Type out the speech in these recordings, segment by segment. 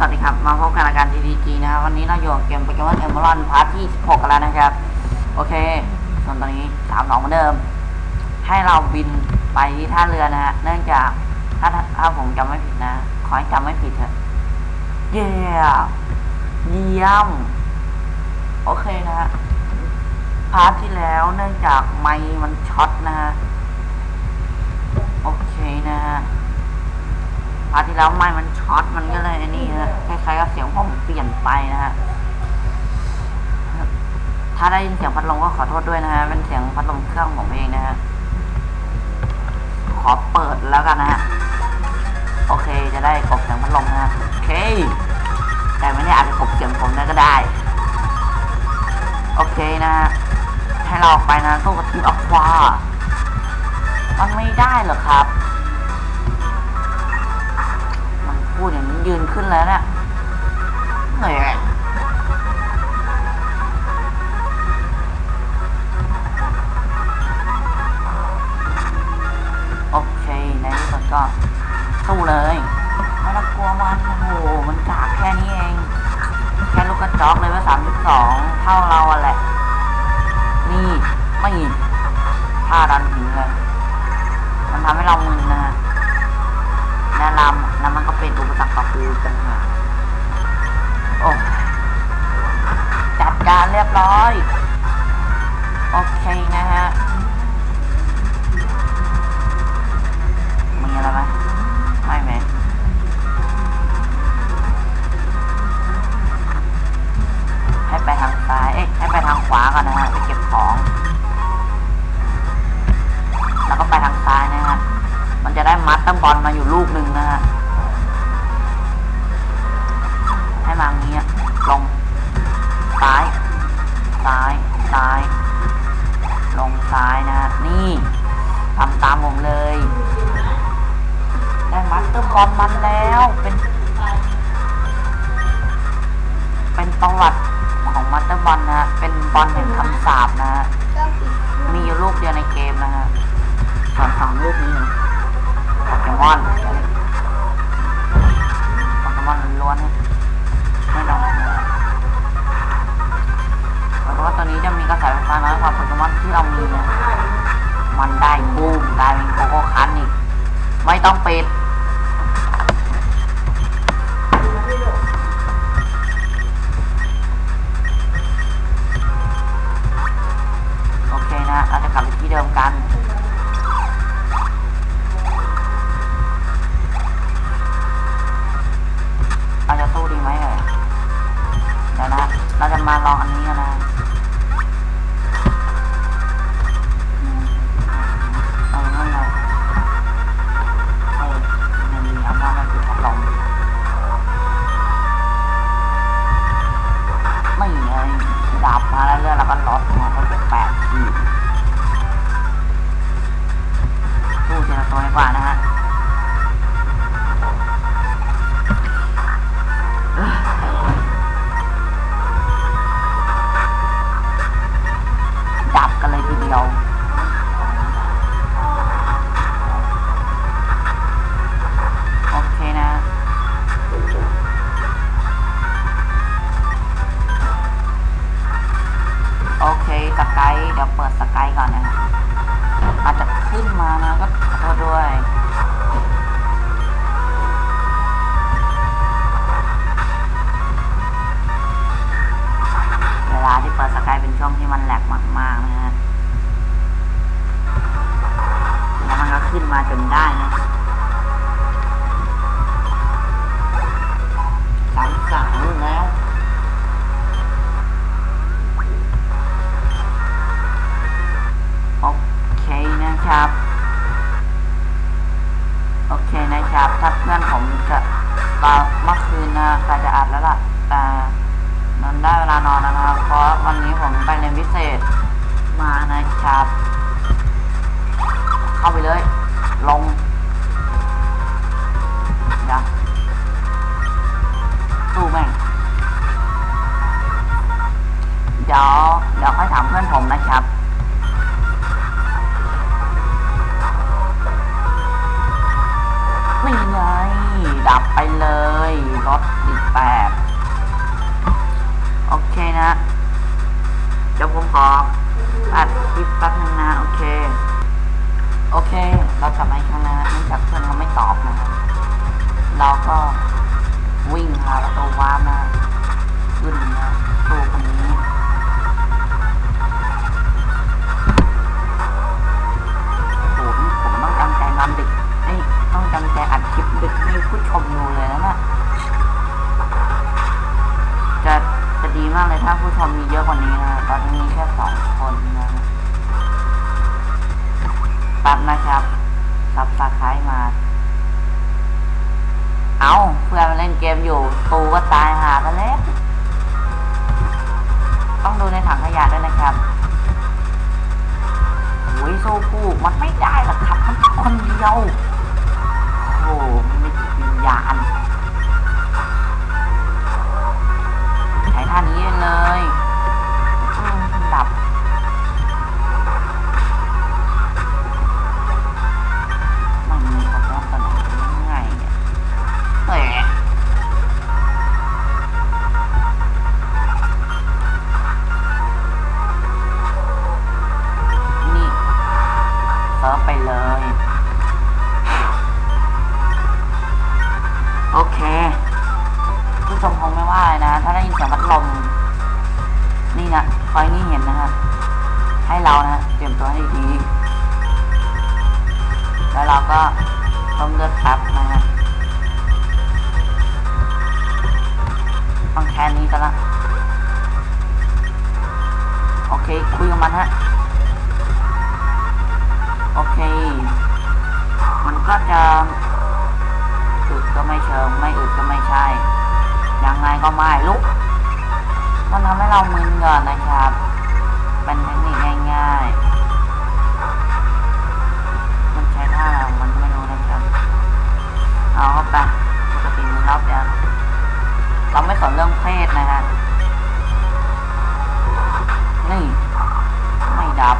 สวัสดีครับ มาพบกันรายการ DDG นะครับ วันนี้เราอยู่เกมโปเกมอนเอมบอรอนพาร์ทที่ 16 กันแล้วนะครับ โอเค ส่วนตอนนี้ถามน้องเหมือนเดิม ให้เราบินไปที่ท่าเรือนะฮะ เนื่องจากถ้าถ้าผมจำไม่ผิดนะ ขอให้จำไม่ผิดเถอะ เย้เยี่ยม โอเคนะฮะ พาร์ทที่แล้วเนื่องจากไมค์มันช็อตนะฮะ โอเคนะฮะ พาร์ทที่แล้วไม้มันช็อตมันก็เลยไอ้นี่ฮะคล้ายๆกับเสียงผมเปลี่ยนไปนะฮะถ้าได้ยินเสียงพัดลมก็ขอโทษด้วยนะฮะเป็นเสียงพัดลมเครื่องผมเองนะฮะขอเปิดแล้วกันนะฮะโอเคจะได้กบเสียงพัดลมนะฮะโอเค แต่ไม่ได้อาจจะกบเสียงผมได้ก็ได้ โอเคนะฮะให้เราออกไปนะสู้กับทีมอความันไม่ได้เหรอครับ พูดอย่างนี้ยืนขึ้นแล้วเนี่ยเหนื่อยโอเคในที่สุดก็สู้เลยไม่ต้องกลัวมันโอ้โหมันกากแค่นี้เอง แค่ลูกกระจอกเลยว่าสามสิบสองเท่าเราอะแหละ นี่ไม่ท่าดันถึงเลย มันทำให้เรามึนนะฮะ มันก็เป็นอุปสรรคต่อกูกันหาโอ้จัดการเรียบร้อย โอเคนะฮะมีอะไรไหมไม่ไหมให้ไปทางซ้ายเอ๊ะให้ไปทางขวาก่อนนะฮะไปเก็บของแล้วก็ไปทางซ้ายนะฮะมันจะได้มัดตั้งบอลมาอยู่ลูกหนึ่งนะฮะ ทำตามผมเลย ได้มัดเตอร์บอลมันแล้ว เป็น เป็นประวัติของมัตเตอร์บอลนะฮะ เป็นบอลแห่งคำสาปนะฮะ มีอยู่ลูกเดียวในเกมนะฮะส่วนสองลูกนี้นะโปเกมอนโปเกมอนล้วนๆนะไม่ลองเพราะว่าตัวนี้จะมีกระแสไฟฟ้าน้อยกว่าโปเกมอนที่เรามีนะ มันได้บูมกลายเป็นโคโคคันอีก ไม่ต้องปิด สกายเดี๋ยวเปิดสกายก่อนนะอาจจะขึ้นมานะก็ขอโทษด้วยเวลาที่เปิดสกายเป็นช่วงที่มันแหลกมากๆนะฮะแล้วมันก็ขึ้นมาจนได้นะสามสามแล้ นะครับ โอเคนะครับ ถ้าเพื่อนผมจะตอนเมื่อคืนนะใครจะอัดแล้วล่ะ ก็วิ่งหาประตูวาร์ปนะขึ้นนะตู้คนนี้โอ้โหนี่ผมต้องจำใจนอนดึกเอ้ยต้องจำใจอัดคลิปดึกให้ผู้ชมดูเลยนะเนี่ยจะจะดีมากเลยถ้าผู้ชมมีเยอะกว่านี้นะตอนนี้แค่สองคนนะแป๊บนะครับซับสไครต์มา เอาเพื่อนเล่นเกมอยู่ตูก็ตายหากันแล้ว ต้องดูในถังขยะด้วยนะครับโอ้ยโซคูมันไม่ได้หรอกครับ ให้เรานะเตรียมตัวให้ดี แล้วเราก็ต้มเลือดแป๊บนะฮะต้องแค่นี้ซะละโอเค คุยกับมันฮะ โอเค มันก็จะอึดก็ไม่เชิง ไม่อึดก็ไม่ใช่ ยังไงก็ไม่ลุกมันทำให้เรามึนก่อนนะครับ เป็นเทคนิค มันใช้ท่าอะไรของมันก็ไม่รู้นะครับ เอาเข้าไปปกติมันรับยังเราไม่สนเรื่องเพศนะฮะนี่ ไม่ดับ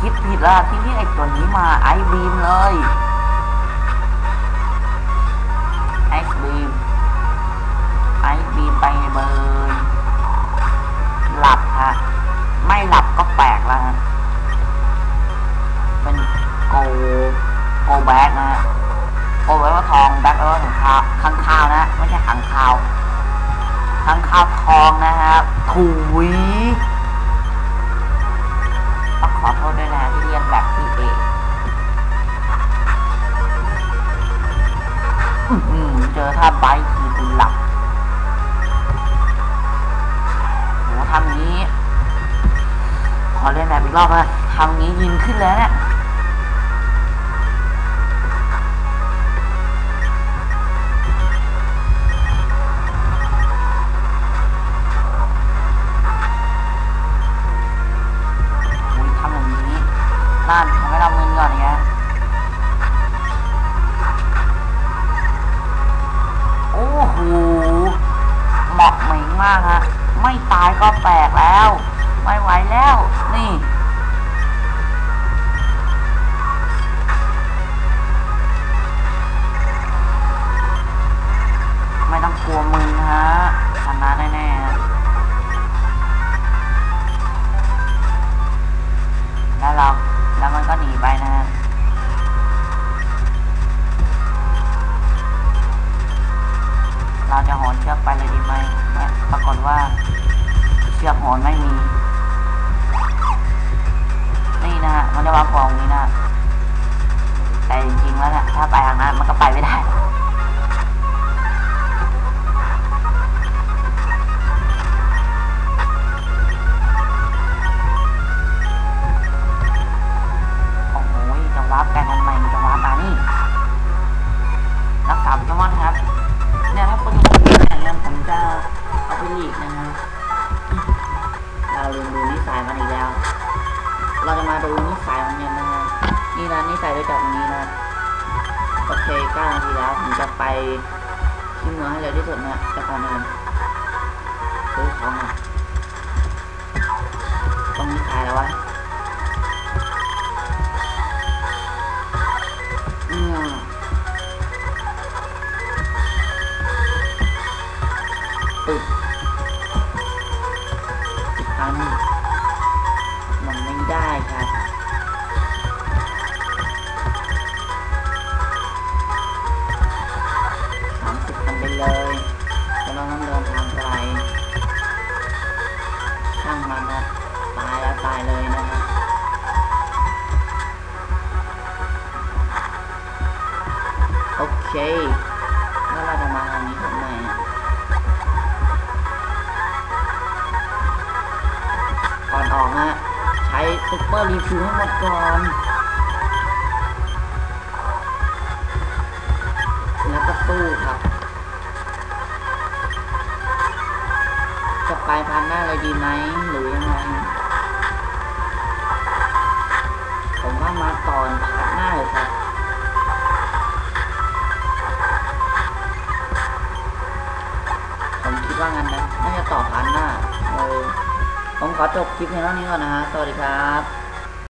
คิดผิดล้วที่นี่ไอ้ตัวนี้มาไอบีมเลยไอบีมไอบีมไปเบยห แปลกแล้วฮะเป็นโกโกแบ็กนะฮะโกแปลว่าทองแบ็กแปลว่าขังคาวข้างคาวนะไม่ใช่ขังคาวข้างคาวทองนะครับถุยต้องขอโทษด้วยนะที่เรียนแบบพี่เอกอื้อหือเจอท่าไบค์ รียนแบบอีกรอบนะทำนี้ยินขึ้นแล้วเนี่ย ว่าเชือกหอนไม่มี นี่นะฮะมันจะวางกองนี้นะแต่จริงๆแล้วเนี่ยถ้าไปทางนั้นมันก็ไปไม่ได้ ขึ้นเนื้อให้เร็วที่สุดนะจาก่อนเดินซื้อของต้องมีขายแล้ววะปึ๊บสิบพันมันไม่ได้ครับ เคแล้วเราจะมาทางนี้ทำไมก่อนออกฮะใช้ซุปเปอร์รีฟิวให้หมดก่อนแล้วก็สู้ครับ จะไปพันหน้าเลยดีไหมหรือยังไงผมว่ามาตอนพันหน้าเลยครับ ดว่างั้นนะน่าจะต่อพันหน้าเออผมขอจบคลิปเพียงเท่านี้ก่อนนะฮะ สวัสดีครับ